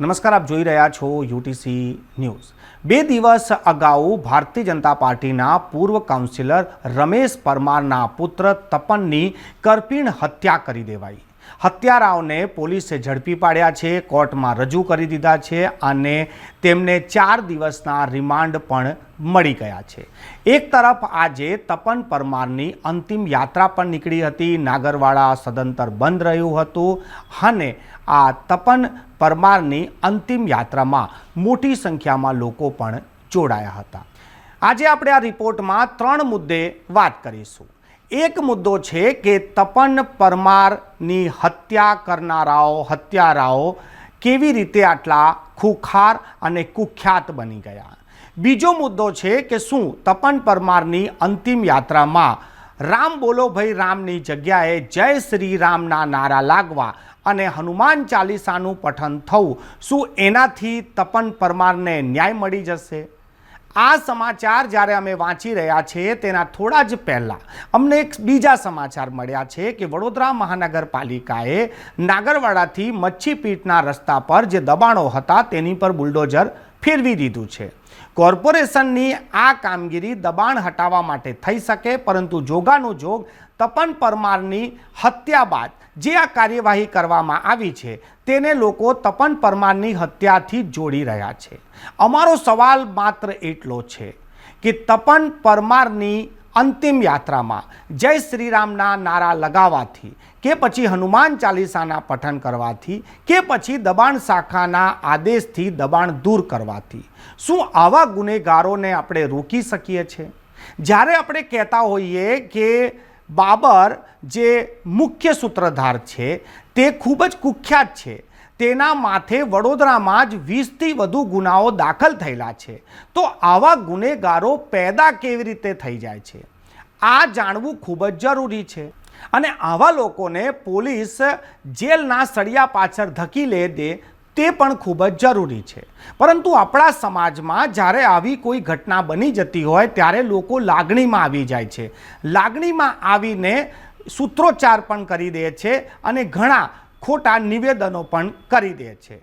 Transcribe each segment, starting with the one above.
નમસ્કાર, આપ જોઈ રહ્યા છો યુટીસી ન્યૂઝ. બે દિવસ અગાઉ ભારતીય જનતા પાર્ટીના પૂર્વ કાઉન્સિલર રમેશ પરમારના પુત્ર તપનની કરપીણ હત્યા કરી દેવાઈ. હત્યારાઓને પોલીસે ઝડપી પાડ્યા છે, કોર્ટમાં રજૂ કરી દીધા છે અને તેમને ચાર દિવસના રિમાન્ડ પણ મળી ગયા છે. એક તરફ આજે તપન પરમારની અંતિમ યાત્રા પણ નીકળી હતી, નાગરવાડા સદંતર બંધ રહ્યું હતું અને આ તપન પરમારની અંતિમ યાત્રામાં મોટી સંખ્યામાં લોકો પણ જોડાયા હતા. આજે આપણે આ રિપોર્ટમાં ત્રણ મુદ્દે વાત કરીશું. એક મુદ્દો છે કે તપન પરમારની હત્યા કરનારાઓ, હત્યારાઓ કેવી રીતે આટલા ખુખાર અને કુખ્યાત બની ગયા? બીજો મુદ્દો છે કે શું તપન પરમારની અંતિમ યાત્રામાં રામ બોલો ભાઈ રામની જગ્યાએ જય શ્રી રામના નારા લાગવા અને હનુમાન ચાલીસાનું પઠન થવું, શું એનાથી તપન પરમારને ન્યાય મળી જશે? આ સમાચાર જ્યારે અમે વાંચી રહ્યા છીએ તેના થોડા જ પહેલાં અમને એક બીજા સમાચાર મળ્યા છે કે વડોદરા મહાનગરપાલિકાએ નાગરવાડાથી મચ્છીપીટના રસ્તા પર જે દબાણો હતા, તેની પર બુલડોઝર ફેરવી દીધું છે. કોર્પોરેશનની આ કામગીરી દબાણ હટાવવા માટે થઈ શકે, પરંતુ જોગાનો જોગ તપન પરમારની હત્યા બાદ જે આ કાર્યવાહી કરવામાં આવી છે, તેને લોકો તપન પરમારની હત્યાથી જોડી રહ્યા છે. અમારો સવાલ માત્ર એટલો છે કે તપન પરમારની અંતિમ યાત્રામાં જય શ્રીરામના નારા લગાવવાથી કે પછી હનુમાન ચાલીસાના પઠન કરવાથી કે પછી દબાણ શાખાના આદેશથી દબાણ દૂર કરવાથી. શું આવા ગુનેગારોને આપણે રોકી શકીએ છીએ જ્યારે આપણે કહેતા હોઈએ કે બાબર જે મુખ્ય સૂત્રધાર છે, તે ખૂબ જ કુખ્યાત છે તેના માથે વડોદરામાં જ વીસથી વધુ ગુનાઓ દાખલ થયેલા છે. તો આવા ગુનેગારો પેદા કેવી રીતે થઈ જાય છે? આ જાણવું ખૂબ જ જરૂરી છે. અને આવા લોકોને પોલીસ જેલના સળિયા પાછળ ધકી લે દે તે પણ ખૂબ જ જરૂરી છે. પરંતુ આપણા સમાજમાં જ્યારે આવી કોઈ ઘટના બની જતી હોય ત્યારે લોકો લાગણીમાં આવી જાય છે. લાગણીમાં આવીને સૂત્રોચ્ચાર પણ કરી દે છે અને ઘણા ખોટા નિવેદનો પણ કરી દે છે.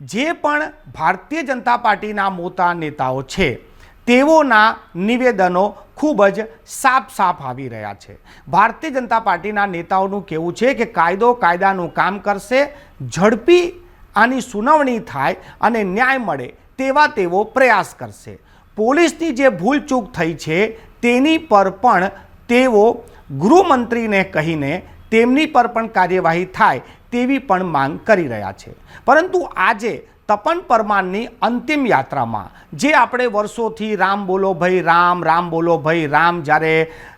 જે પણ ભારતીય જનતા પાર્ટીના મોટા નેતાઓ છે, તેઓના નિવેદનો ખૂબ જ સાફ સાફ આવી રહ્યા છે. ભારતીય જનતા પાર્ટીના નેતાઓનું કહેવું છે કે કાયદો કાયદાનું કામ કરશે, ઝડપી આની સુનાવણી થાય અને ન્યાય મળે તેવા તેઓ પ્રયાસ કરશે. પોલીસની જે ભૂલચૂક થઈ છે, તેની પર પણ તેઓ ગૃહમંત્રીને કહીને તેમની પર પણ કાર્યવાહી થાય તેવી પણ માંગ કરી રહ્યા છે. પરંતુ આજે તપન પરમારની અંતિમ યાત્રામાં જે આપણે વર્ષોથી રામ બોલો ભાઈ રામ રામ બોલો ભાઈ રામ જ્યારે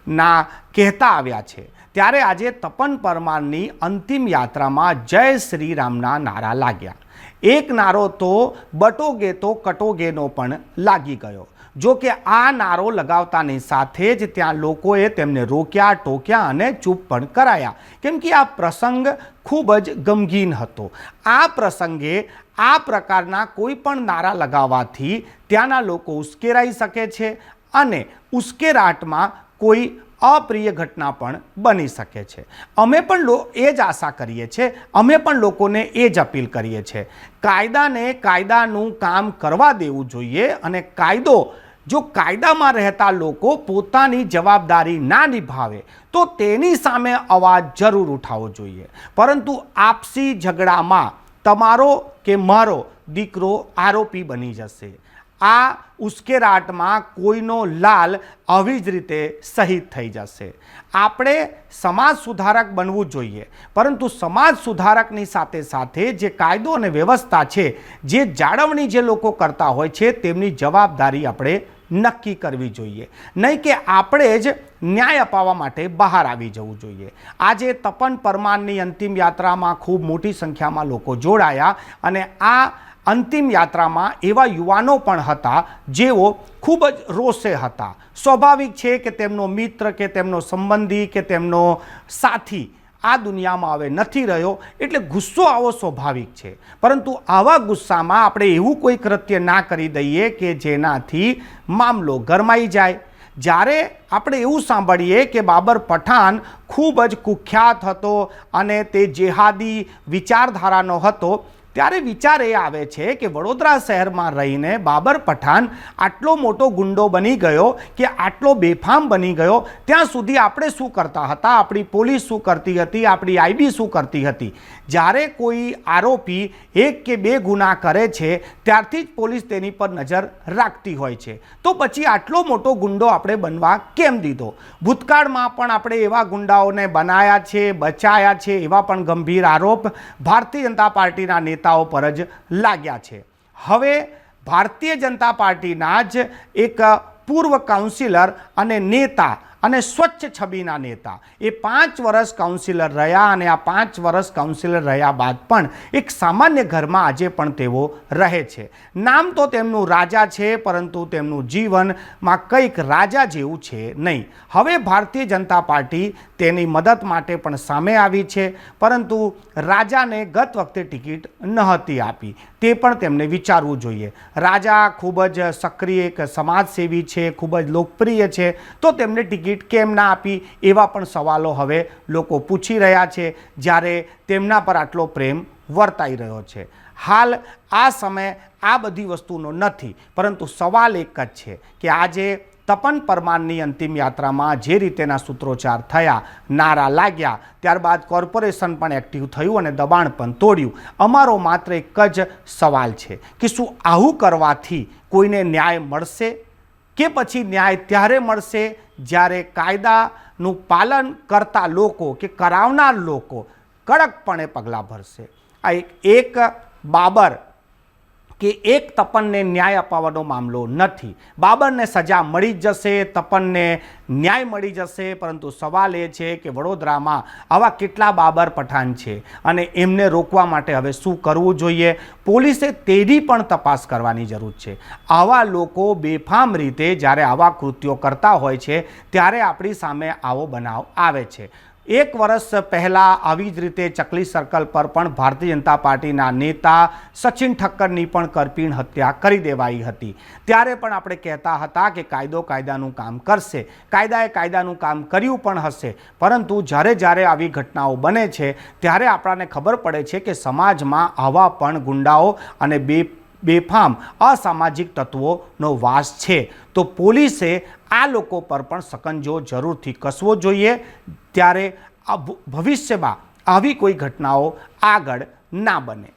ના કહેતા આવ્યા છે, ત્યારે આજે તપન પરમારની અંતિમ યાત્રામાં જય શ્રી રામના નારા લાગ્યા. એક નારો તો બટોગે તો કટોગેનો પણ લાગી ગયો. જો કે આ નારો લગાવતાની સાથે જ ત્યાં લોકોએ તેમને રોક્યા, ટોક્યા અને ચૂપ પણ કરાયા. કેમ કે આ પ્રસંગ ખૂબ જ ગમગીન હતો. આ પ્રસંગે આ પ્રકારના કોઈ પણ નારા લગાવવાથી ત્યાંના લોકો ઉશ્કેરાઈ શકે છે અને ઉશ્કેરાટમાં કોઈ અપ્રિય ઘટના પણ બની શકે છે. અમે પણ લો, એ જ આશા કરીએ છીએ. અમે પણ લોકોને એ જ અપીલ કરીએ છીએ. કાયદાને કાયદાનું કામ કરવા દેવું જોઈએ અને કાયદો જો કાયદામાં રહેતા લોકો પોતાની જવાબદારી ના નિભાવે, તો તેની સામે અવાજ જરૂર ઉઠાવવો જોઈએ. પરંતુ આપસી ઝઘડામાં તમારો કે મારો દીકરો આરોપી બની જશે. આ ઉશ્કેરાટમાં કોઈનો લાલ આવી જ રીતે શહીદ થઈ જશે. આપણે સમાજ સુધારક બનવું જોઈએ, પરંતુ સમાજ સુધારકની સાથે સાથે જે કાયદો અને વ્યવસ્થા છે, જે જાળવણી જે લોકો કરતા હોય છે, તેમની જવાબદારી આપણે નક્કી કરવી જોઈએ. નહીં કે આપણે જ ન્યાય અપાવવા માટે બહાર આવી જવું જોઈએ. આજે તપન પરમારની અંતિમ યાત્રામાં ખૂબ મોટી સંખ્યામાં લોકો જોડાયા અને આ અંતિમ યાત્રામાં એવા યુવાનો પણ હતા જેઓ ખૂબ જ રોષે હતા. સ્વાભાવિક છે કે તેમનો મિત્ર કે તેમનો સંબંધી કે તેમનો સાથી આ દુનિયામાં હવે નથી રહ્યો એટલે ગુસ્સો આવો સ્વાભાવિક છે. પરંતુ આવા ગુસ્સામાં આપણે એવું કોઈ કૃત્ય ના કરી દઈએ કે જેનાથી મામલો ગરમાઈ જાય. જ્યારે આપણે એવું સાંભળીએ કે બાબર પઠાણ ખૂબ જ કુખ્યાત હતો અને તે જેહાદી વિચારધારાનો હતો ત્યારે વિચાર એ આવે છે કે વડોદરા શહેરમાં રહીને બાબર પઠાણ આટલો મોટો ગુંડો બની ગયો કે આટલો બેફામ બની ગયો, ત્યાં સુધી આપણે શું કરતા હતા? આપણી પોલીસ શું કરતી હતી? આપણી આઈબી શું કરતી હતી? જ્યારે કોઈ આરોપી એક કે બે ગુના કરે છે, ત્યારથી જ પોલીસ તેની પર નજર રાખતી હોય છે. તો પછી આટલો મોટો ગુંડો આપણે બનવા કેમ દીધો? ભૂતકાળમાં પણ આપણે એવા ગુંડાઓને બનાયા છે, બચાયા છે, એવા પણ ગંભીર આરોપ ભારતીય જનતા પાર્ટીના નેતાઓ પર જ લાગ્યા છે. હવે ભારતીય જનતા પાર્ટીના જ એક પૂર્વ કાઉન્સિલર અને નેતા અને સ્વચ્છ છબીના નેતા. એ પાંચ વર્ષ કાઉન્સિલર રહ્યા અને આ પાંચ વર્ષ કાઉન્સિલર રહ્યા બાદ પણ એક સામાન્ય ઘરમાં આજે પણ તેઓ રહે છે. નામ તો તેમનું રાજા છે, પરંતુ તેમનું જીવનમાં કંઈક રાજા જેવું છે નહીં. હવે ભારતીય જનતા પાર્ટી તેની મદદ માટે પણ સામે આવી છે, પરંતુ રાજાને ગત વખતે ટિકિટ નહોતી આપી. તે પણ તેમને વિચારવું જોઈએ. રાજા ખૂબ જ સક્રિય એક સમાજસેવી છે, ખૂબ જ લોકપ્રિય છે, તો તેમને ટિકિટ કેમ ના આપી એવા પણ સવાલો હવે લોકો પૂછી રહ્યા છે, જ્યારે તેમના પર આટલો પ્રેમ વર્તાઈ રહ્યો છે. હાલ આ સમય આ બધી વસ્તુનો નથી, પરંતુ સવાલ એક જ છે કે આજે તપન પરમારની અંતિમ યાત્રામાં જે રીતેના સૂત્રોચ્ચાર થયા, નારા લાગ્યા, ત્યારબાદ કોર્પોરેશન પણ એક્ટિવ થયું અને દબાણ પણ તોડ્યું. અમારો માત્ર એક જ સવાલ છે કે શું આવું કરવાથી કોઈને ન્યાય મળશે? કે પછી ન્યાય ત્યારે મળશે જ્યારે કાયદાનું પાલન કરતા લોકો કે કરાવનાર લોકો કડકપણે પગલાં ભરશે. આ એક બાબર કે એક તપનને ન્યાય અપાવવાનો મામલો નથી. બાબરને સજા મળી જશે, તપનને ન્યાય મળી જશે, પરંતુ સવાલ એ છે કે વડોદરામાં આવા કેટલા બાબર પઠાણ છે અને એમને રોકવા માટે હવે શું કરવું જોઈએ? પોલીસે તેની પણ તપાસ કરવાની જરૂર છે. આવા લોકો બેફામ રીતે જ્યારે આવા કૃત્યો કરતા હોય છે, ત્યારે આપણી સામે આવો બનાવ આવે છે. એક વર્ષ પહેલાં આવી જ રીતે ચકલી સર્કલ પર પણ ભારતીય જનતા પાર્ટીના નેતા સચિન ઠક્કરની પણ કરપીણ હત્યા કરી દેવાઈ હતી. ત્યારે પણ આપણે કહેતા હતા કે કાયદો કાયદાનું કામ કરશે. કાયદાએ કાયદાનું કામ કર્યું પણ હશે. પરંતુ જ્યારે જ્યારે આવી ઘટનાઓ બને છે, ત્યારે આપણને ખબર પડે છે કે સમાજમાં આવા પણ ગુંડાઓ અને બે બેફામ અસામાજિક તત્વોનો વાસ છે. તો પોલીસે આ લોકો પર પણ સકંજો જરૂરથી કસવો જોઈએ. ત્યારે ભવિષ્યમાં આવી કોઈ ઘટનાઓ આગળ ના બને.